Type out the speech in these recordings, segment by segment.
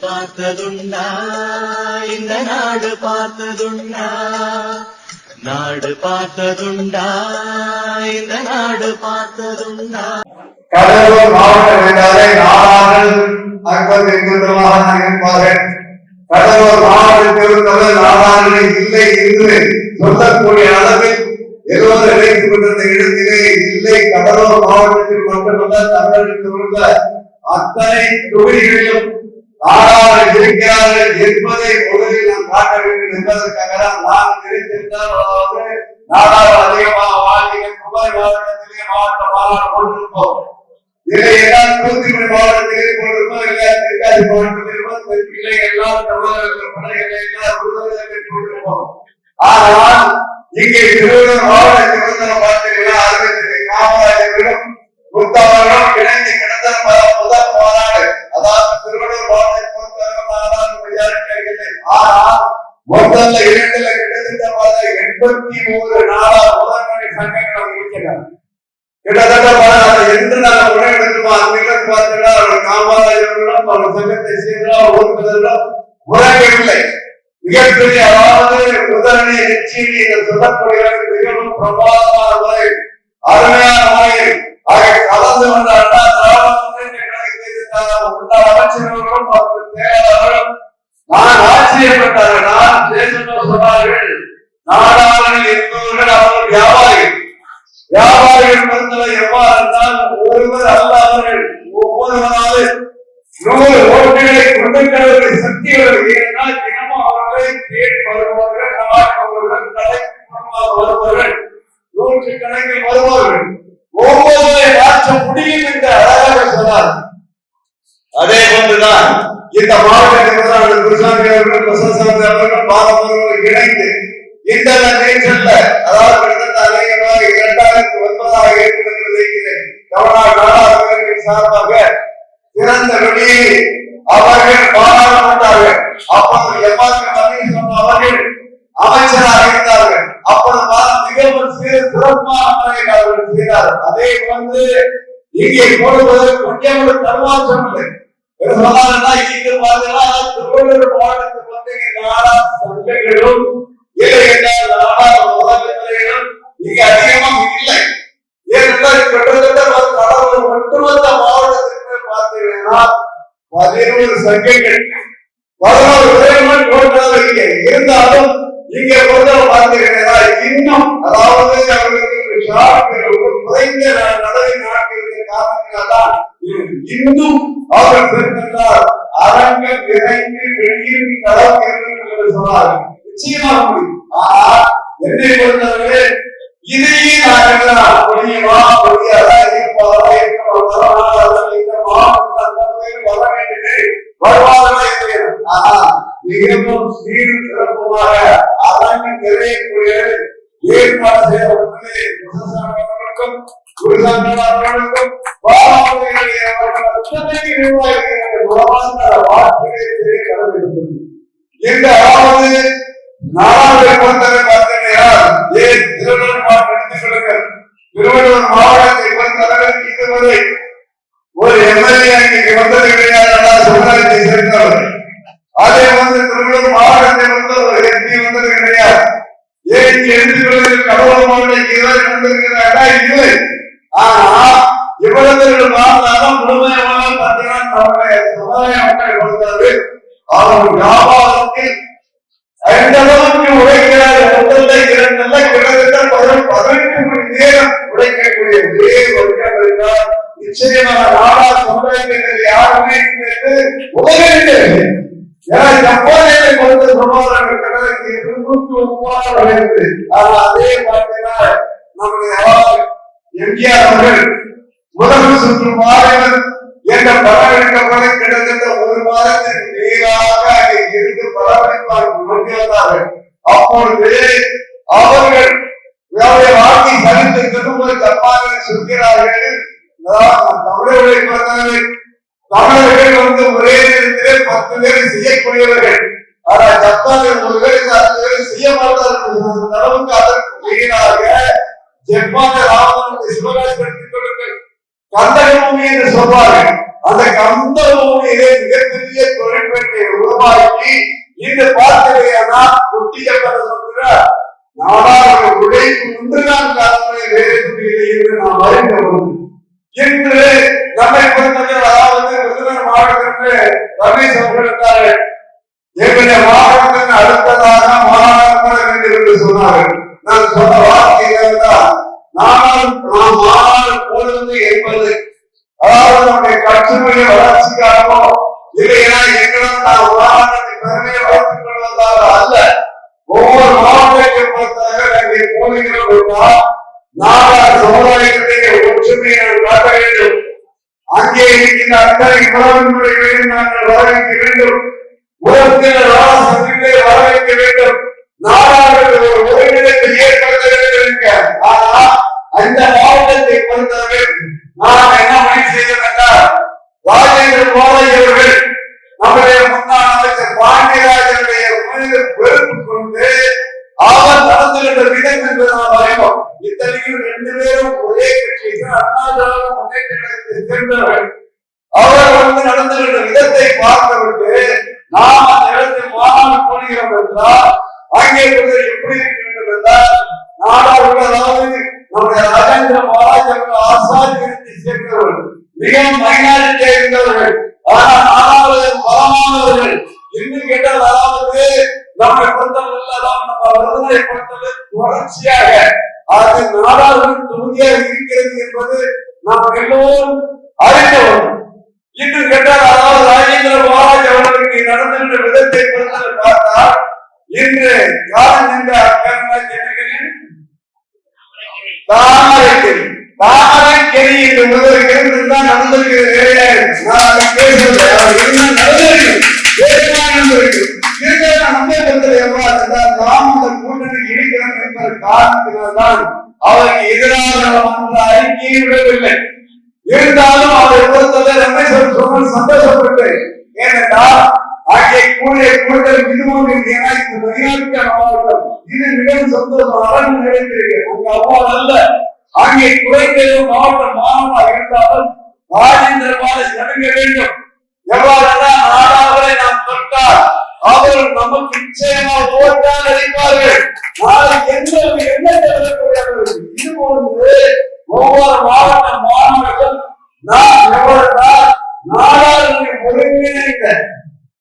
பார்த்ததுண்டா இந்த நாடு பார்த்ததுண்டா நாடு பார்த்ததுண்டா இந்த நாடு பார்த்ததுண்டா. கடலூர் மாவட்ட என்றாலே நாடார்கள் அற்புதம் இருக்கின்றதாக நினைப்பார்கள் கடலூர் மாவட்டத்தில் இருந்தவர் நாடார்கள் இல்லை என்று சொல்லக்கூடிய அளவில் எல்லோரும் நினைத்துக் கொண்டிருந்த இடத்திலே இல்லை. கடலூர் மாவட்டத்தில் மட்டுமல்ல தமிழகத்தில் உள்ள அத்தனை தொகுதிகளிலும் நாடார்கள் இருக்கிறார்கள் என்பதை முதலில் நாம் காட்ட வேண்டும் என்பதற்காக நான் நினைத்திருந்தால் அதாவது நாடார்கள் அதிகமாக வாழ்க்கை மாவட்டத்திலே மாவட்ட மாநாடு கொண்டிருப்போம் எல்லாம் தூத்துக்குடி மாவட்டத்திலே கொண்டிருப்போம் இல்லை தென்காசி இல்லை எல்லாம் தமிழகத்தில் எல்லாம் விருதுகளை கொண்டிருப்போம் ஆனால் இங்கே திருவள்ளூர் மாவட்டத்தில் பார்த்தீங்கன்னா காமராஜர்களும் முத்தவர்களும் இணைந்து ஆனால் முதல்ல இரண்டுல கிட்டத்தட்ட பார்த்தா எண்பத்தி மூணு நாளா முதன்மை சங்கங்கள் இருக்கிறார் கிட்டத்தட்ட எந்த நாள் உணவு எடுத்துமோ அன்னைக்கு பார்த்தீங்கன்னா அவர் காமராஜர்களும் அவர் சங்கத்தை சேர்ந்தா உறுப்பினர்களும் உறங்கவில்லை மிகப்பெரிய அதாவது முதலணி நெச்சீனி சொல்லக்கூடியவர்கள் மிகவும் பிரமாதமான முறையில் அருமையான முறையில் ஆகிய கலந்து கொண்ட அண்ணா திராவிட முன்னேற்ற கழகத்தை அமைச்சர்களும் அவர்கள் நான் சொன்னார்கள் நாடாளர்கள் என்பவர்கள் அவர்கள் வியாபாரிகள். வியாபாரிகள் பொறுத்தவரை எவ்வாறு என்றால் ஒருவர் அல்ல அவர்கள் ஒவ்வொருவராவது நூறு ஓட்டுகளை கொண்டிருக்கிறவர்கள் சக்திகள் ஏனென்றால் தினமும் அவர்களை தேடி வருபவர்கள் வருபவர்கள் நூற்று கணக்கில் ஒவ்வொருவரை மாற்ற முடியும் என்று அழகாக சொன்னார். அதே போன்றுதான் இந்த மாவட்டத்தில் குருசாமி அவர்கள் பிரசாந்த் இணைந்து இந்த நீச்சல்ல அதாவது கிட்டத்தட்ட அநேகமாக இரண்டாயிரத்தி ஒன்பதாக இருக்கும் தமிழ்நாடு நாடாளுமன்றத்தின் சார்பாக திறந்த வெளியே அவர்கள் பாராளுமன்றார்கள் அப்போது எம்ஆர் பன்னீர்செல்வம் அவர்கள் அமைச்சராக இருந்தார்கள். அப்போது மிகவும் சிறு சிறப்பான அவர்கள் செய்தார் அதே வந்து இங்கே போடுவது கொஞ்சம் கூட தருவாசம் இல்லை பதினோரு சங்கங்கள். பதினோரு விரைவுகள் போன்றதாக இங்கே இருந்தாலும் இங்கே பொறுத்தவரை பார்த்தீங்கன்னா இன்னும் அதாவது அவர்களுக்கு ஷார்ட் குறைந்த நடவை காரணத்தினால்தான் இன்னும் அவர்கள் பெருந்தார் அரங்க விரைந்து வெளியில் களம் என்று சொன்னார். நிச்சயமா முடியும். ஆனால் என்னை பொறுத்தவரை இதையே நான் எழுதலாம் முடியுமா? இருப்பாரா? வர வேண்டும் வருவார்களா? ஆனா மிகவும் சீரும் சிறப்புமாக அரங்கு நிறையக்கூடிய ஏற்பாடு செய்யப்பட்டுள்ளது. இந்த அதாவது நாடாளுமன்ற பொறுத்தவரை பார்த்தீங்கன்னா ஏன் எடுத்துக் கொள்ளுங்கள் மாவட்டத்தை இதுவரை ஒரு எம்எல்ஏ வந்தது கிடையாது சமுதாயத்தை சேர்ந்தவர் அதே வந்து திருவள்ளூர் மாவட்டத்தை வந்து ஒரு எம்பி வந்தது கிடையாது ஏன் கடவுள் மாவட்டம் இதுவரை இல்லை ஆனா இவ்வளவு வாழ்ந்தாலும் முழுமையாக பார்த்தீங்கன்னா நம்முடைய சமுதாய மக்கள் பொறுத்தவரை அவர் வியாபாரத்தில் ஐந்து அளவுக்கு உழைக்கிறார் முதல்ல இரண்டல்ல கிட்டத்தட்ட பதினெட்டு பதினெட்டு மணி நேரம் உழைக்கக்கூடிய ஒரே வர்க்கம் இருந்தால் நிச்சயமாக நாடா சமுதாயத்தில் யாருமே இல்லை உலகிலே ஏன்னா ஜப்பானியை கொண்டு சொல்வார்கள் கடலுக்கு இருநூத்தி ஒன்பது வயது ஆனா அதே பார்த்தீங்கன்னா நம்முடைய எம்ஜிஆர் அவர்கள் முதல் சுற்று மாணவர் என்ற படம் எடுக்கப்பட கிட்டத்தட்ட ஒரு மாதத்திற்கு மேலாக அங்கே இருந்து பராமரிப்பார் கொண்டு அப்பொழுது அவர்கள் வாழ்க்கை சரித்து திரும்ப தப்பாக சொல்கிறார்கள். நான் தமிழர்களை பிறந்தவர்கள் தமிழர்கள் வந்து ஒரே நேரத்திலே பத்து பேர் செய்யக்கூடியவர்கள். ஆனால் ஜப்பானில் ஒரு பேர் பத்து பேர் செய்ய மாட்டார்கள். அளவுக்கு அதற்கு மேலாக ஜப்பானை ராமனுக்கு சிவகாசி எடுத்துக் கொள்ளுங்கள் கந்தக பூமி என்று சொல்வார்கள் அந்த கந்த பூமியிலே மிகப்பெரிய தொழிற்பேட்டையை உருவாக்கி இன்று பார்க்கிறேனா குட்டிக்கப்பட்ட இருக்கின்ற அத்தனை நாங்கள் வரவேற்க வேண்டும். உலகத்தில் ராசத்திலே வரவேற்க வேண்டும். நாடாளுமன்ற ஒரு ஒருங்கிணைப்பை ஏற்படுத்த வேண்டும் அந்த மாவட்டத்தை பொறுத்தவரை நாம் என்ன முடிவு செய்தோம் என்றால் ராஜேந்திர கோலை அவர்கள் நம்முடைய முன்னாள் அமைச்சர் பாண்டியராஜனுடைய கொண்டு அவர் நடந்துகின்ற விதம் என்று நாம் அறிவோம். பேரும் ஒரே கட்சிக்கு அண்ணா திராவிட முன்னேற்ற கழகத்தை சேர்ந்தவர்கள். அவர்கள் வந்து நடந்துகின்ற விதத்தை பார்த்துவிட்டு நாம் அந்த இடத்தில் மாநாடு போடுகிறோம் என்றால் அங்கே வந்து எப்படி இருக்க என்றால் நாடாளுமன்ற அதாவது நம்முடைய ராஜேந்திர மகாராஜ் அவர்கள் ஆசாரியத்தை சேர்ந்தவர்கள் மிகவும் மைனாரிட்டியாக இருந்தவர்கள் ஆனால் நாடாளுமன்ற பலமானவர்கள் இன்னும் கேட்டால் அதாவது நம்மை பொறுத்தவரை அதாவது நம்ம விருதுகளை பொறுத்தவரை தொடர்ச்சியாக அது நாடாளுமன்ற தொகுதியாக இருக்கிறது என்பது நாம் எல்லோரும் அறிந்தவர்கள் இன்னும் கேட்டால் அதாவது ராஜேந்திர மகாராஜ் அவர்களுக்கு நடந்துகின்ற விதத்தை பொறுத்தவரை பார்த்தால் இன்று காலம் என்ற ஜனங்களின் தாமரைக்கெறி தாமரைக்கெறி என்று முதல் இருந்துதான் நடந்திருக்கிறது நான் அதை பேசுவது அது என்ன நடந்திருக்கு. வேறுதான் நடந்திருக்கு? இருந்தாலும் நம்மை பொறுத்தவரை எவ்வாறு என்றால் நான் அந்த கூட்டணி இருக்கிறோம் என்ற காரணத்தினால்தான் அவருக்கு எதிராக அறிக்கையை விடவில்லை. இருந்தாலும் அவர் பொறுத்தவரை ரமேஷ் அவர் சொன்ன ஏனென்றால் அங்கே கூடிய கூட்டம் இதுவும் ஏன்னா இந்த மாவட்டம் இது மிகவும் சந்தோஷம். அரண் நிறைந்திருக்கு அங்க அல்ல அங்கே குறைந்தது மாவட்ட மாணவராக இருந்தாலும் ராஜேந்திர பாலஸ் நடுங்க வேண்டும். எவ்வாறெல்லாம் நாடாவரை நாம் தொட்டால் அவர்கள் நமக்கு நிச்சயமா ஓட்டால் அளிப்பார்கள் நாளை என்ன தேவைப்படுகிறது? இது போன்று ஒவ்வொரு மாவட்ட மாணவர்கள் நாம் எவ்வளவு நாடாளுமன்ற ஒருங்கிணைந்த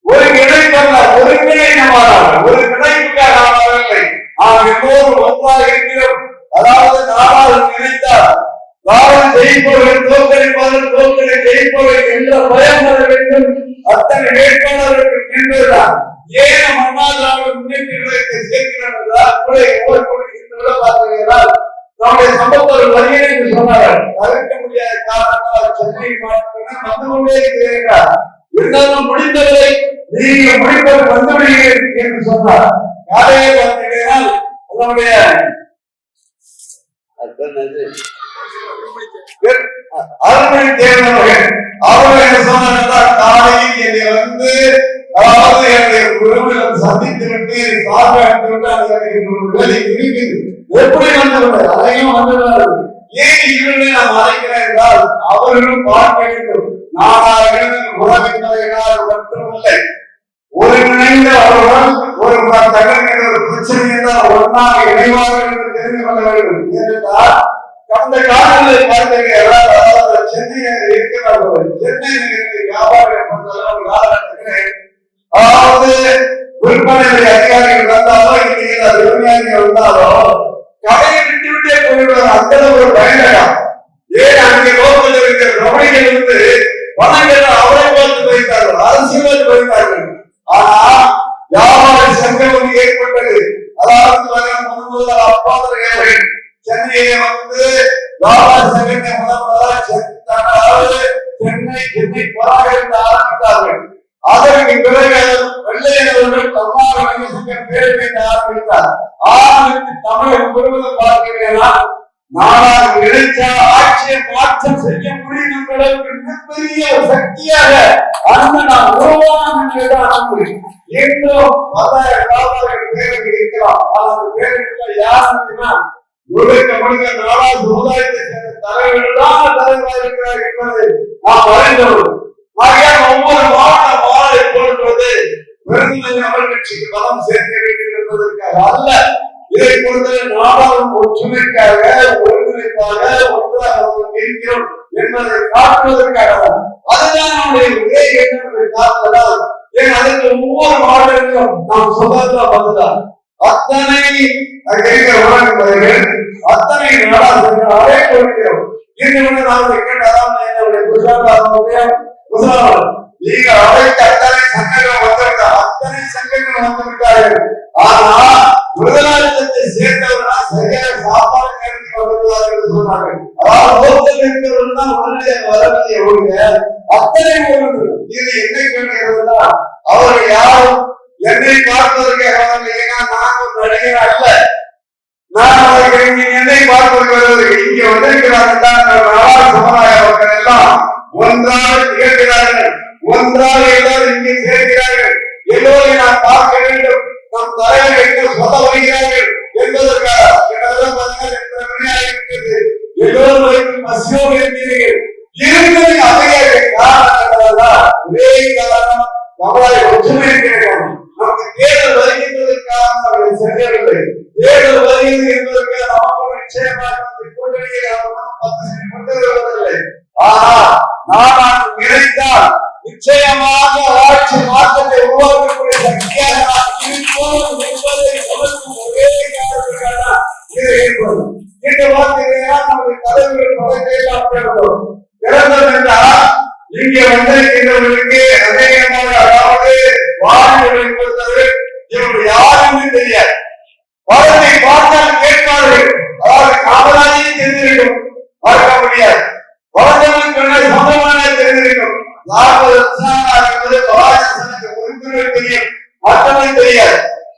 ஒரு இணைப்பல்ல ஒரு இணைந்தவாறாக ஒரு இணைப்புக்காக நாம் வரவில்லை நாம் எல்லோரும் ஒன்றாக இருக்கிறோம் அதாவது நாடால் நினைத்தால் நாடால் ஜெயிப்பவர்கள் தோற்கடிப்பார்கள் தோற்கடி ஜெயிப்பவர்கள் என்ற பயம் வர வேண்டும் அத்தனை வேட்பாளர்களுக்கு என்பதுதான் ஏன் அண்ணா திராவிட முன்னேற்ற கழகத்தை சேர்க்கிறார் என்றால் கூட ஓடிக்கொண்டிருக்கின்ற பார்த்தீர்கள் நம்முடைய சம்பத்தவர் வரியன் என்று சொன்னார்கள் தவிர்க்க முடியாத காரணத்தால் சென்னை மாவட்டம் வந்து கொண்டே இருக்கிறார் இருந்தாலும் முடிந்தவரை நீங்கள் முடிப்பது வந்துவிடுகிறேன் என்று சொன்னார். யாரையே பார்த்தீர்கள் உங்களுடைய அருள்மொழி தேர்ந்தவர்கள் அவர்கள் என்ன காலையில் என்னை வந்து அதாவது என்னுடைய குருவிடம் சந்தித்து விட்டு சார்பு அனுப்பி விட்டு அது வேலை இருக்குது எப்படி வந்து அதையும் ஏன் இவர்களை நாம் அழைக்கிறேன் என்றால் அவர்களும் பார்க்க வேண்டும் நாடார்கள் உறவினர்கள் மட்டுமில்லை ஒருங்கிணைந்த அவர்களுடன் ஒரு தகவல் ஒரு பிரச்சனை என்றால் ஒன்றாக இணைவார்கள் என்று தெரிந்து கொள்ள வேண்டும். ஏனென்றால் கடந்த காலங்களில் பார்த்தீங்க எல்லாரும் சென்னையில் இருக்கிறவர்கள் சென்னையில் இருக்கிற வியாபாரிகள் அதாவது விற்பனை அதிகாரிகள் இன்னைக்கு இல்லை விவசாயிகள் வந்தாலோ கடையை விட்டு விட்டே போய்விடுவார் அந்த ஒரு பயங்கரம் ஏன் அங்கே ரோட்டில் இருக்கிற ரமணிகள் வந்து பணங்கள் அவரை பார்த்து போயிருக்கார்கள் அரசியல் போயிருக்கார்கள் ஆனா வியாபார சங்கம் ஒன்று ஏற்பட்டது. அதாவது முதல் முதல் அப்பாதர் ஏவர்கள் சென்னையிலே வந்து வியாபார சங்கத்தை முதல் சென்னை சென்னை போராக இருந்து ஆரம்பித்தார்கள் அதற்கு பிறகு வெள்ளையர்கள் தமிழ்நாடு சங்கம் பேர் ஆரம்பித்தார். ஆரம்பித்து தமிழகம் முழுவதும் பார்க்கிறீர்களா நாடாக இணைச்சா ஆட்சியை மாற்றம் செய்ய முடியும் என்ற மிகப்பெரிய சக்தியாக அந்த நாம் முடியும் இன்னும் பல வியாபாரிகள் பேருக்கு இருக்கலாம். அந்த பேருக்கு யாருன்னா முழுக்க முழுக்க நாடா சமுதாயத்தை சேர்ந்த தலைவர்கள் தலைவராக இருக்கிறார் என்பதை நாம் ஆகையால் ஒவ்வொரு மாவட்ட மாலை போன்றது பெருநிலை தமிழ் பலம் சேர்க்க வேண்டும் என்பதற்காக அல்ல. இதை பொறுத்தவரை நாடாளும் ஒற்றுமைக்காக ஒருங்கிணைப்பாக ஒன்றாக இருக்கிறோம் என்பதை காட்டுவதற்காக அதுதான் நம்முடைய ஒரே காட்டுவதால் ஏன் அதற்கு ஒவ்வொரு மாவட்டங்களிலும் நாம் சுதந்திர வந்ததால் அத்தனை அங்கே அத்தனை நாடா அறை கொடுக்கிறோம் இன்று நாம் கேட்டதான் என்னுடைய குஜராத் குஜராத் அழைத்த அத்தனை சங்கங்கள் வந்திருந்தார் அத்தனை சங்கங்கள் வந்திருக்கார்கள் ஆனா முதலாளித்தத்தை சேர்ந்தவர்களா சரியாக சாப்பாடு நேரத்தில் என்று சொன்னார்கள். அதாவது ஹோட்டல் இருக்கிறவர்கள் தான் உடனடியாக வரவில்லை ஒழிய அத்தனை ஒன்று இது என்ன கேட்கிறதுனா அவர்கள் யாரும் என்னை பார்ப்பதற்காக வரவில்லை ஏன்னா நான் ஒரு நடிகர் அல்ல. நான் அவர்கள் என்னை பார்ப்பதற்கு வருவதற்கு இங்கே வந்திருக்கிறார்கள் சமுதாய மக்கள் எல்லாம் ஒன்றாக திகழ்கிறார்கள் ஒன்றாக எல்லாரும் இங்கே சேர்க்கிறார்கள். எல்லோரையும் நான் பார்க்க தலைவர் எங்கே சொல்ல வருகிறார்கள். என்பதற்காக கிட்டத்தட்ட பாத்தீங்கன்னா மணி ஆகிவிட்டது? எல்லோரும் வைத்து பசியோடு இருக்கிறீர்கள் இருந்தது அமைதியாக ஒரே காரணம் ஒற்றுமை நமக்கு தேர்தல் வருகின்றதற்காக அவர்கள் செல்லவில்லை. தேர்தல் வருகிறது என்பதற்காக நமக்கு நிச்சயமாக பத்து வருவதில்லை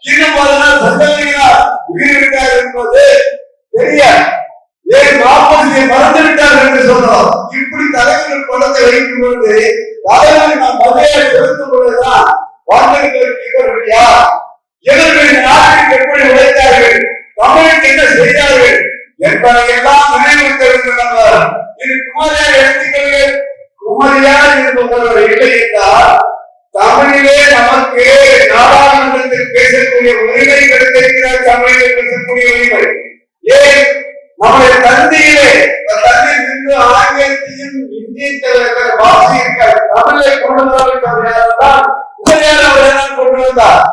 இன்னும் ஒரு நாள் சந்தேகங்களா உயிரிழந்தார் என்பது தெரியாது. ஏன் மறந்து விட்டார் என்று சொல்றோம் இப்படி தலைவர்கள் படத்தை வைக்கும் பொழுது தலைவர் நாம் மதையை செலுத்தும் பொழுதுதான் வாழ்ந்தவர்களுக்கு இவர்கள் யார் இவர்கள் நாட்டுக்கு எப்படி உழைத்தார்கள்? தமிழுக்கு என்ன செய்தார்கள்? என்பதை எல்லாம் நினைவுறுத்திருக்கிறார் இது குமாரியார் எழுத்துக்கள் குமாரியார் என்பவர் இல்லை என்றால் தமிழிலே நமக்கு நாடாளுமன்றத்தில் பேசக்கூடிய உரிமை கிடைத்திருக்கிறார் தமிழிலே பேசக்கூடிய உரிமை. ஏன்? நம்முடைய தந்தையிலே தந்தை நின்று ஆங்கிலத்தையும் வாசி இருக்கார் தமிழை கொண்டு வரவில்லை உண்மையான அவர்தான் கொண்டு வந்தார்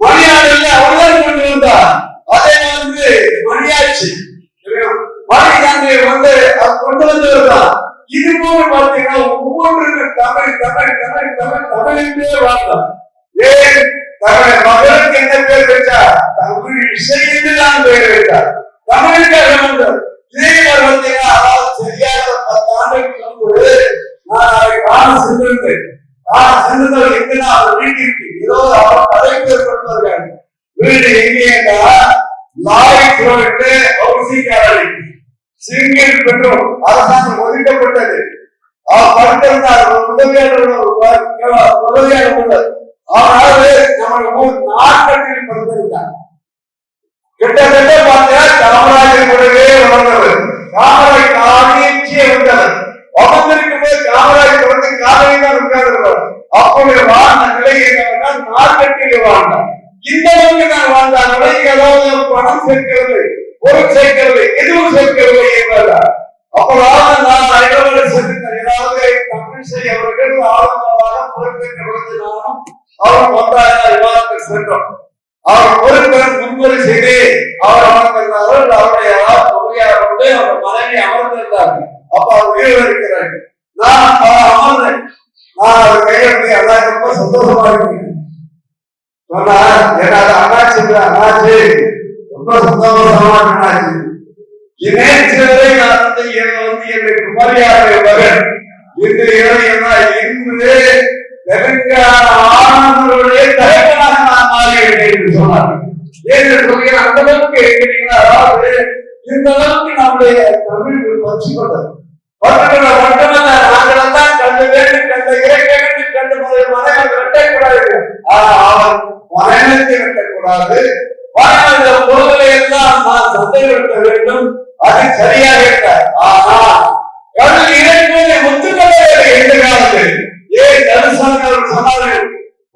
மணியாடில் அவர்தான் கொண்டு வந்தார் அதே வந்து மணியாட்சி மணியாண்டி வந்து அது கொண்டு வந்ததுதான் இது போல தமிழ் தமிழ் தமிழ் தமிழ் தமிழ் வாழ்ந்தான் ஏன் மகளுக்கு என்ன பேர் வச்சா தமிழ் இசை தான் பேர் வைத்தார். தமிழுக்காக வந்தார் இதே மாதிரி பார்த்தீங்கன்னா அதாவது சரியாக பத்து ஆண்டுகளுக்கு முன்பு நான் காண சென்றிருந்தேன். காண சென்றவர் எங்கன்னா அவர் வீட்டிற்கு. ஏதோ அவர் பதவிக்கு ஏற்படுத்துவார்கள் வீடு எங்கே lorry kilometre housing single petrol அரசாங்கம் ஒதுக்கப்பட்டது. ஆ படுத்திருந்தார் ஒரு உதவியாளர் ஒரு உள்ளது அவரால் நம்முடைய ஊர் நாட்கட்டில் படுத்திருந்தார் கிட்டத்தட்ட பார்த்தா காமராஜர் கூடவே வளர்ந்தவர் காமராஜ் காலேஜே வந்தவர் அமர்ந்திருக்கும் போது வந்து காலையில தான் உட்கார்ந்தவர் அப்படி வாழ்ந்த நிலை என்னவென்றால் நாட்கட்டிலே வாழ்ந்தார் இந்த அளவுக்கு நான் வாழ்ந்தார் ஏதாவது பணம் சேர்க்கவில்லை பொருள் எதுவும் சேர்க்கவில்லை என்பதால் அப்பொழுது நான் ஐரோப்பிய சென்றிருந்தேன் ஏதாவது தமிழிசை அவர்கள் ஆளுநராக பொறுப்பேற்ற பொழுது நானும் அவர் ஒன்றாக விவாதத்தில் சென்றோம். அவர் பொறுப்பேற்ற முன்வரை செய்து அவர் அமர்ந்திருந்தார்கள் அவருடைய தொகையார் வந்து அவர் மனைவி அமர்ந்திருந்தார்கள். அப்ப அவர் உயிர் இருக்கிறார் நான் அமர்ந்தேன். நான் அவர் ரொம்ப சந்தோஷமா இருக்கேன் சொன்னா என்ன அண்ணாச்சி அண்ணாச்சி? ரொம்ப சந்தோஷமா இருக்கு அண்ணாச்சி. இணைச்சவரை நான் வந்து என்னை வந்து என்னை குமரியாருடைய மகன். இன்று இறைவனா இன்று தெலுங்கான ஆனந்தருடைய தலைவனாக நான் மாறிவிட்டேன் என்று சொன்னார். ஏன்னு சொல்கிறேன் அந்த அளவுக்கு கேட்டீங்கன்னா அதாவது இந்த அளவுக்கு நம்முடைய தமிழ் பற்றி கொண்டது. பக்கத்துல மட்டுமல்ல நாங்கள் தான் கண்டு வேண்டும் கண்ட இறைக்கண்டு கண்டு முதல் மனைவி வெட்டக்கூடாது. ஆனா அவன் மரணத்தை வெட்டக்கூடாது. வாழ்ந்த பொருள்களை எல்லாம் நான் சந்தைப்படுத்த வேண்டும். அது சரியாக இருக்கிறார் ஆனால் கடல் இறங்குவதை ஒத்துக்கொள்ளவில்லை இந்த காலத்தில் ஏன் தனுசாங்கர் சொன்னார்கள்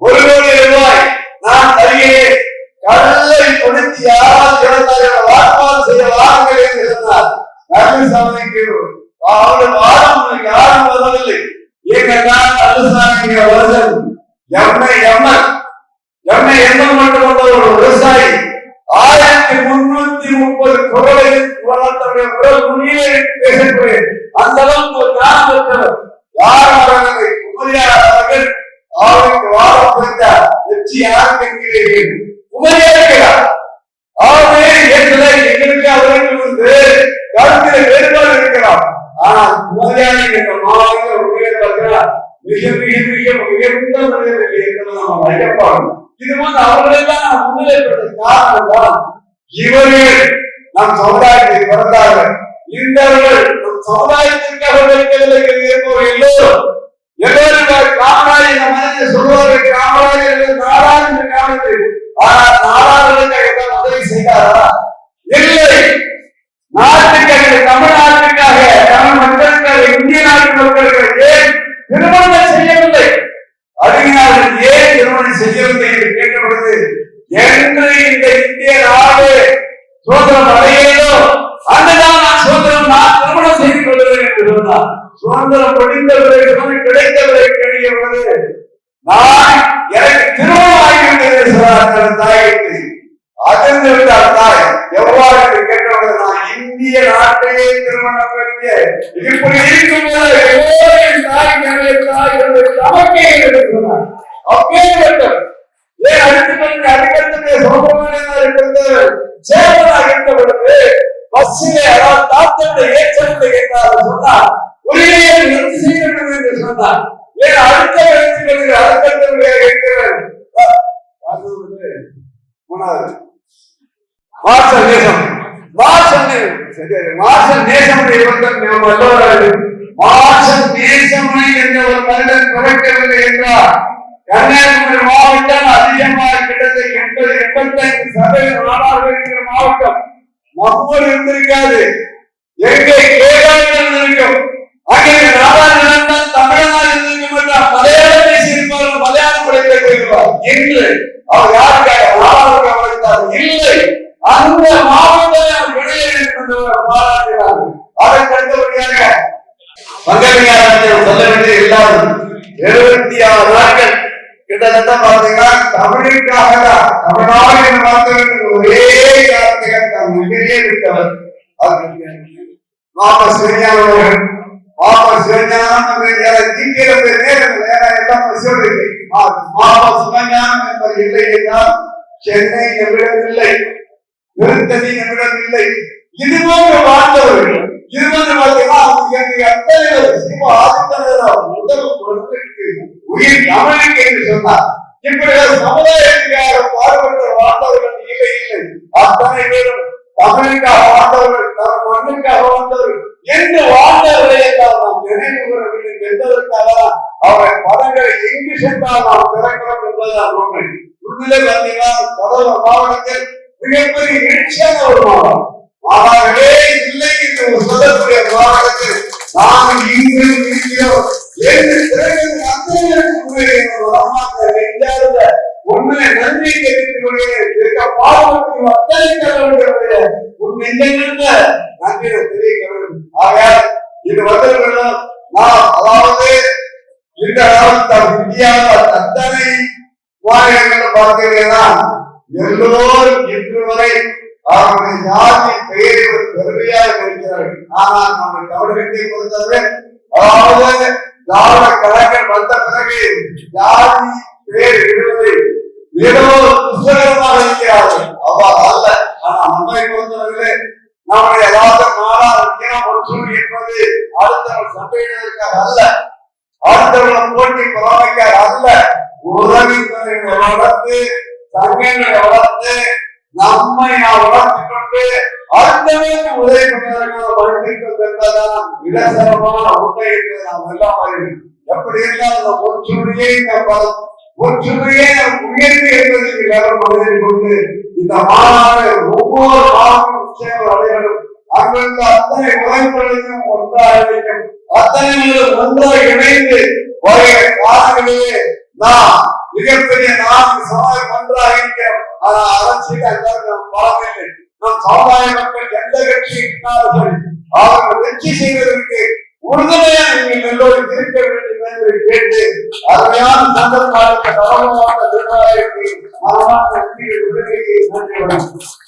ஒரு கோடி ரூபாய் நான் தருகிறேன். கடலை கொடுத்து யாரால் இறந்தார்கள் வார்ப்பால் செய்ய வாருங்கள் என்று இருந்தார் தனுசாமிக்கு அவர்கள் வாரம் யாரும் வரவில்லை ஏனென்றால் தனுசாமிக்கு வருதல் எம்மை எம்மன். எம்மை எண்ணம் மட்டும் கொண்ட ஒரு விவசாயி. ஆயிரத்தி முன்னூத்தி முப்பது குரலையும் அவர்களெல்லாம் முன்னிலைப்படுத்த காரணம் இவர்கள் நம் சமுதாயத்தில் பிறந்தார்கள் இந்தவர்கள் நம் சமுதாயத்திற்காக எல்லோரும் எல்லோரும் காமராஜ் மனிதன் சொல்வார்கள் நாடார் என்று ஆனால் உதவி செய்தாரா? இல்லை. நாட்டுக்காக தமிழ்நாட்டுக்காக தமிழ் மக்களுக்காக இந்திய நாட்டு மக்களுக்காக ஏன் திருமணம் செய்யவில்லை? அறிஞர்கள் ஏன் திருமணி செய்யவில்லை என்று கேட்கப்படுது என்று இந்த இந்திய நாடு சுதந்திரம் அடையதோ அன்றுதான் நான் சுதந்திரம் நான் திருமணம் செய்து கொள்கிறேன் என்று சொன்னார். சுதந்திரம் படித்த பிறகு கிடைத்த பிறகு கிடைக்கிறது நான் எனக்கு திருமணம் ஆகிவிட்டது என்று சொன்னார் தன் தாய்க்கு அதிர்ந்து விட்டார் தாய் எவ்வாறு என்று கேட்டபோது நான் இந்திய நாட்டையே திருமணம் பெற்ற இப்படி இருக்கும்போது எல்லோரும் தாய் என்னுடைய ஏன் அடுத்து அடுக்கக்கூடிய சோதனையாக இருக்கிறது? சேவனாக இருந்த பொழுது பஸ்ஸிலே அதாவது தாத்தனுடைய ஏற்றத்தை கேட்டார் சொன்னார். உரிமையை நிறுத்தி செய்ய வேண்டும் என்று சொன்னார். ஏன் அடுத்த எழுத்துக்களில் அடுத்தவர்களாக மூணாவது வாசல் வாசல் நேசம் நாம் எல்லோரும் வாசல் நேசமை என்ற ஒரு மனிதன் பிறக்கவில்லை என்றார் கன்னியாகுமரி மாவட்டம் அதிகமாக கிட்டத்தட்ட எண்பது எண்பத்தைந்து சதவீதம் நாடாக இருக்கிற மாவட்டம். நம்மூர் இருந்திருக்காது. எங்கே கேரளத்தில் இருக்கும் அங்கே நாடாக நடந்தால் தமிழ்நாடு இருந்திருக்கும் என்றால் மலையாளம் பேசியிருப்பார்கள் மலையாளம் படிக்க போயிருப்பார் என்று அவர் யாருக்காக? நாடாக இல்லை. அந்த மாவட்டத்தை அவர் வெளியேறி பாராட்டுகிறார்கள் அதற்கு அடுத்தபடியாக சொல்ல வேண்டிய எல்லாரும் எழுபத்தி ஆறு நாட்கள் கிட்டத்தட்ட தமிழுக்காக தான் தமிழ்நாடு என்று பார்த்தவர்கள் ஒரே காரணத்துக்காக தான் உயிரே விட்டவர். மாப்ப சிவஞானம் அவர்கள் சிவஞானம் தீக்கிறது நேரம் எல்லாம் சொல்றது மாப்ப சிவஞானம் என்பது இல்லை என்றால் சென்னை நம்மிடம் இல்லை திருத்தணி நம்மிடம் இல்லை. இது வாழ்ந்தவர்கள் இது போன்ற பார்த்தீங்கன்னா அவங்க எங்க அத்தனை சிவ ஆதித்தனர் முதல் உயிர் தமிழுக்கு என்று சொன்னார். இப்படி சமுதாயத்துக்காக பாடுபட்ட வாழ்ந்தவர்கள் இல்லை இல்லை. அத்தனை பேரும் தமிழுக்காக வாழ்ந்தவர்கள் தம் மண்ணுக்காக வாழ்ந்தவர்கள். என்று வாழ்ந்தவர்களை எல்லாம் நாம் நினைவு கூற வேண்டும் என்பதற்காக அவர்கள் பதங்களை எங்கு சென்றால் நாம் திறக்கிறோம் என்பதுதான் உண்மை. உண்மையிலே பார்த்தீங்கன்னா கடலூர் மாவட்டத்தில் மிகப்பெரிய எழுச்சியான ஒரு மாவட்டம் மாணவர்களே இல்லை என்று சொல்லக்கூடிய மாவட்டத்தில் நாம் இங்கு இருக்கிறோம். என்று திரையில் உண்மையை நன்றி தெரிவித்துக் இருக்க பாவத்தின் அத்தனை கடவுளுடைய உன் நெஞ்சமிருந்த நன்றியை தெரிவிக்க வேண்டும் ஆகையால் இது வந்தவர்களும் நாம் அதாவது இந்த காலத்தில் இந்தியாவில் அத்தனை மாநிலங்கள் பார்த்தீங்கன்னா எல்லோரும் இன்று வரை அவருடைய ஜாதி பெயரை பெருமையாக இருக்கிறார்கள்? ஆனால் நம்ம தமிழகத்தை பொறுத்தவரை அதாவது திராவிட கலைஞர் வந்த பிறகு ஜாதி பெயர் இடுவதை ஏதோ புஸ்தகமாக இருக்கிறார்கள். அவ்வாறு அல்ல ஆனால் நம்மை பொறுத்தவர்களே நம்முடைய ஏதாவது நாடா இருக்கிறோம் ஒற்றுமை என்பது அடுத்தவர்கள் சண்டையிடுவதற்காக அல்ல அடுத்தவர்கள் போட்டி பொறாமைக்காக அல்ல. உறவி வளர்த்து தங்களை வளர்த்து நம்மை நாம் வளர்த்துக் கொண்டு அடுத்தவருக்கு உதவி பண்ணுவதற்கான வளர்த்திருக்கிறது என்பதுதான் உண்மை என்பதை நாம் எல்லாம் அறிவோம். எப்படி இருந்தால் அந்த ஒற்றுமையை இந்த பலம் ஒற்றுமையை நாம் என்பதற்கு எல்லாரும் மனதில் கொண்டு இந்த மாநாடு ஒவ்வொரு மாதமும் உற்சவ அடைகளும் அங்கிருந்து அத்தனை உழைப்புகளையும் ஒன்றாக இணைக்கும் அத்தனை ஒன்றாக இணைந்து வரைய காலங்களிலே நாம் மிகப்பெரிய நான்கு சமுதாயம் ஒன்றாக இருக்கிறோம் ஆனால் அரசியல் நாம் பார்க்கவில்லை. நம் சமுதாய மக்கள் எந்த கட்சி இருந்தாலும் அவர்கள் வெற்றி செய்வதற்கு உறுதுணையாக நீங்கள் எல்லோரும் இருக்க வேண்டும் என்று கேட்டு அருமையான சந்தர்ப்பமாக சமமான திருநாளைக்கு மனமான நன்றியை நன்றி